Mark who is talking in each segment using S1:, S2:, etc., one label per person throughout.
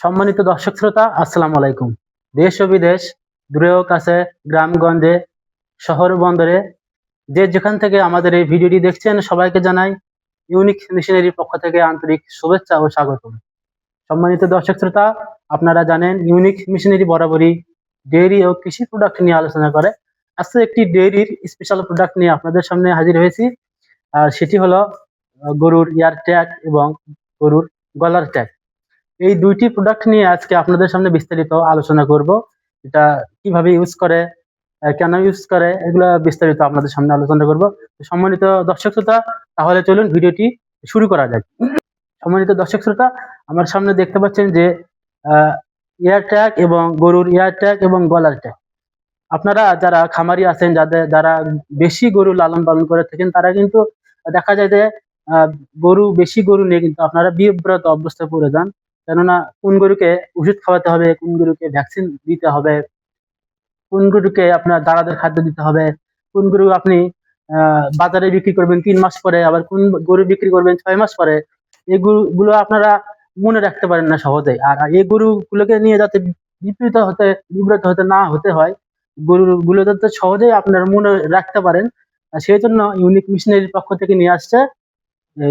S1: সম্মানিত দর্শক শ্রোতা, আসসালামু আলাইকুম। দেশ ও বিদেশ দূরেও কাছে গ্রামগঞ্জে শহর বন্দরে, যে যেখান থেকে আমাদের এই ভিডিওটি দেখছেন, সবাইকে জানাই ইউনিক মিশনারির পক্ষ থেকে আন্তরিক শুভেচ্ছা ও স্বাগত সম্মানিত দর্শক শ্রোতা, আপনারা জানেন ইউনিক মিশনারি বরাবরই ডেইরি ও কৃষি প্রোডাক্ট নিয়ে আলোচনা করে। আজকে একটি ডেইরির স্পেশাল প্রোডাক্ট নিয়ে আপনাদের সামনে হাজির হয়েছি, আর সেটি হলো গরুর ইয়ার ট্যাগ এবং গরুর গলার ট্যাগ। এই দুইটি প্রোডাক্ট নিয়ে আজকে আপনাদের সামনে বিস্তারিত আলোচনা করব। এটা কীভাবে ইউজ করে কেন ইউজ করে, এগুলো বিস্তারিত আপনাদের সামনে আলোচনা করব। সম্মানিত দর্শক শ্রোতা, তাহলে চলুন ভিডিওটি শুরু করা যাক। সম্মানিত দর্শক শ্রোতা, আমার সামনে দেখতে পাচ্ছেন যে এয়ার ট্যাগ এবং গরুর এয়ার ট্যাগ এবং গলার ট্যাগ আপনারা যারা খামারি আছেন, যাদের, যারা বেশি গরু লালন পালন করে থাকেন, তারা কিন্তু দেখা যায় যে গরু, বেশি গরু নিয়ে কিন্তু আপনারা বিব্রত অবস্থায় পড়ে যান। কেননা কোন গরুকে ওষুধ খাওয়াতে হবে, কোন গরুকে ভ্যাকসিন দিতে হবে, কোন গরুকে আপনার দাঁড়াদের খাদ্য দিতে হবে, কোন গরু আপনি বাজারে বিক্রি করবেন তিন মাস পরে, আবার কোন গরু বিক্রি করবেন ছয় মাস পরে, এই গরুগুলো আপনারা মনে রাখতে পারেন না সহজেই আর এই গরুগুলোকে নিয়ে যাতে বিপরীত হতে, বিব্রত হতে না হতে হয়, গরুগুলো যাতে সহজেই আপনারা মনে রাখতে পারেন সেই জন্য ইউনিক মিশনারির পক্ষ থেকে নিয়ে আসছে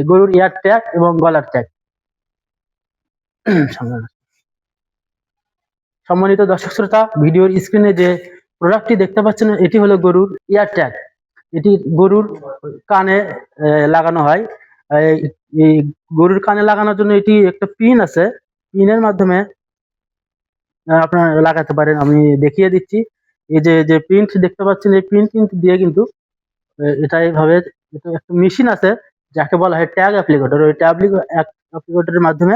S1: গরুর এয়ার ট্যাগ এবং গলার ট্যাগ সম্মানিত দর্শক শ্রোতা, ভিডিওর স্ক্রিনে যে প্রোডাক্টটি দেখতে পাচ্ছেন, এটি হলো গরুর ইয়ার ট্যাগ এটি গরুর কানে লাগানো হয়। গরুর কানে লাগানোর জন্য এটি একটা পিন আছে। পিনের মাধ্যমে আপনারা লাগাতে পারেন। আমি দেখিয়ে দিচ্ছি। এই যে যে প্রিন্ট দেখতে পাচ্ছেন, এই প্রিন্ট কিন্তু দিয়ে কিন্তু এটা এইভাবে একটা মেশিন আছে, যাকে বলা হয় ট্যাগ অ্যাপ্লিকেটর ওই ট্যাগ অ্যাপ্লিকেটরের মাধ্যমে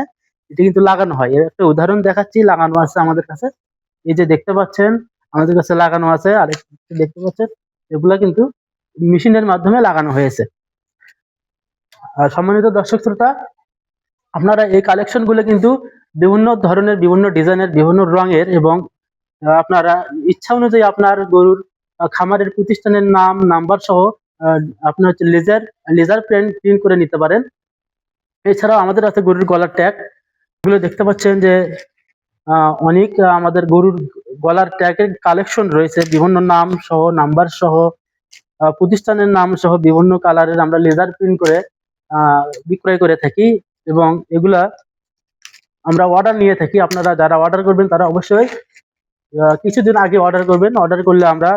S1: এটি কিন্তু লাগানো হয়। এর একটা উদাহরণ দেখাচ্ছি, লাগানো আছে আমাদের কাছে। এই যে দেখতে পাচ্ছেন, আমাদের কাছে লাগানো আছে, আর দেখতে পাচ্ছেন, এগুলা কিন্তু মেশিনের মাধ্যমে লাগানো হয়েছে। আর সম্মানিত দর্শক শ্রোতা, আপনারা এই কালেকশনগুলো কিন্তু বিভিন্ন ধরনের, বিভিন্ন ডিজাইনের, বিভিন্ন রঙের এবং আপনারা ইচ্ছা অনুযায়ী আপনার গরুর খামারের প্রতিষ্ঠানের নাম নাম্বার সহ আপনার হচ্ছে লেজার লেজার প্রিন্ট প্রিন্ট করে নিতে পারেন। এছাড়াও আমাদের আছে গরুর গলার ট্যাগ এগুলো দেখতে পাচ্ছেন যে অনেক আমাদের গরুর গলার ট্যাগের কালেকশন রয়েছে। বিভিন্ন নাম সহ নাম্বার সহ প্রতিষ্ঠানের নাম সহ বিভিন্ন কালারের আমরা লেজার প্রিন্ট করে বিক্রয় করে থাকি এবং এগুলা আমরা অর্ডার নিয়ে থাকি। আপনারা যারা অর্ডার করবেন, তারা অবশ্যই কিছুদিন আগে অর্ডার করবেন। অর্ডার করলে আমরা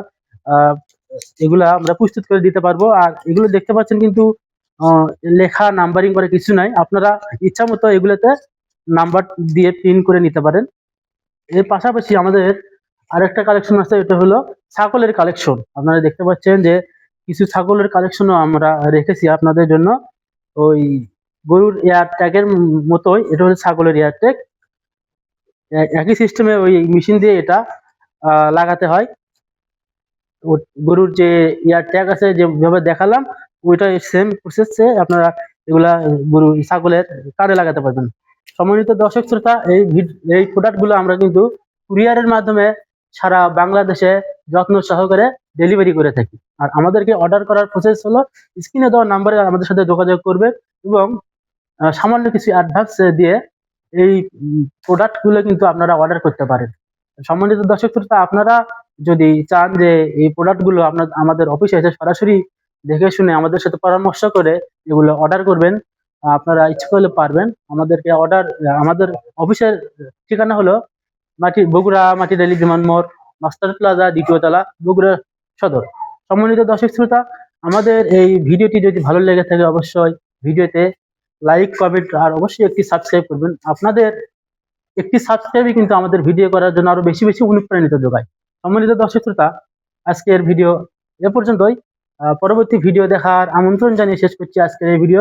S1: এগুলা আমরা প্রস্তুত করে দিতে পারব। আর এগুলো দেখতে পাচ্ছেন কিন্তু লেখা নাম্বারিং করে কিছু নাই। আপনারা ইচ্ছা মতো এগুলোতে নাম্বার দিয়ে প্রিন্ট করে নিতে পারেন। এর পাশাপাশি আমাদের আরেকটা কালেকশন আছে, এটা হলো ছাগলের কালেকশন আপনারা দেখতে পাচ্ছেন যে কিছু ছাগলের কালেকশনও আমরা রেখেছি আপনাদের জন্য। ওই গরুর এয়ার ট্যাগের মতোই, এটা হলো ছাগলের এয়ার ট্যাগ একই সিস্টেমে ওই মেশিন দিয়ে এটা লাগাতে হয়। গরুর যে ইয়ার ট্যাগ আছে যেভাবে দেখালাম ওইটা সেম প্রসেসে আপনারা এগুলা গরু, ছাগলের কানে লাগাতে পারবেন। সম্মানিত দর্শক শ্রোতা, এই এই প্রোডাক্টগুলো আমরা কিন্তু কুরিয়ারের মাধ্যমে সারা বাংলাদেশে যত্ন সহকারে ডেলিভারি করে থাকি। আর আমাদেরকে অর্ডার করার প্রসেস হলো স্ক্রিনে দেওয়া নাম্বারে আমাদের সাথে যোগাযোগ করবে এবং সামান্য কিছু অ্যাডভান্স দিয়ে এই প্রোডাক্টগুলো কিন্তু আপনারা অর্ডার করতে পারেন। সম্মানিত দর্শক শ্রোতা, আপনারা যদি চান যে এই প্রোডাক্টগুলো আপনার, আমাদের অফিসে এসে সরাসরি দেখে শুনে আমাদের সাথে পরামর্শ করে এগুলো অর্ডার করবেন আপনারা ইচ্ছে করলে পারবেন। আমাদেরকে অর্ডার আমাদের অফিসের ঠিকানা হলো মাটি, বগুড়া, মাটি রেলি বিমান মোড়, মাস্টার প্লাজা, দ্বিতীয় তলা, বগুড়া সদর। সম্মানিত দর্শক শ্রোতা, আমাদের এই ভিডিওটি যদি ভালো লেগে থাকে অবশ্যই ভিডিওতে লাইক কমেন্ট আর অবশ্যই একটি সাবস্ক্রাইব করবেন। আপনাদের একটি সাবস্ক্রাইবই কিন্তু আমাদের ভিডিও করার জন্য আরও বেশি বেশি অনুপ্রাণিত যোগায়। সম্মানিত দর্শক শ্রোতা, আজকের ভিডিও এ পর্যন্তই। পরবর্তী ভিডিও দেখার আমন্ত্রণ জানিয়ে শেষ করছি আজকের এই ভিডিও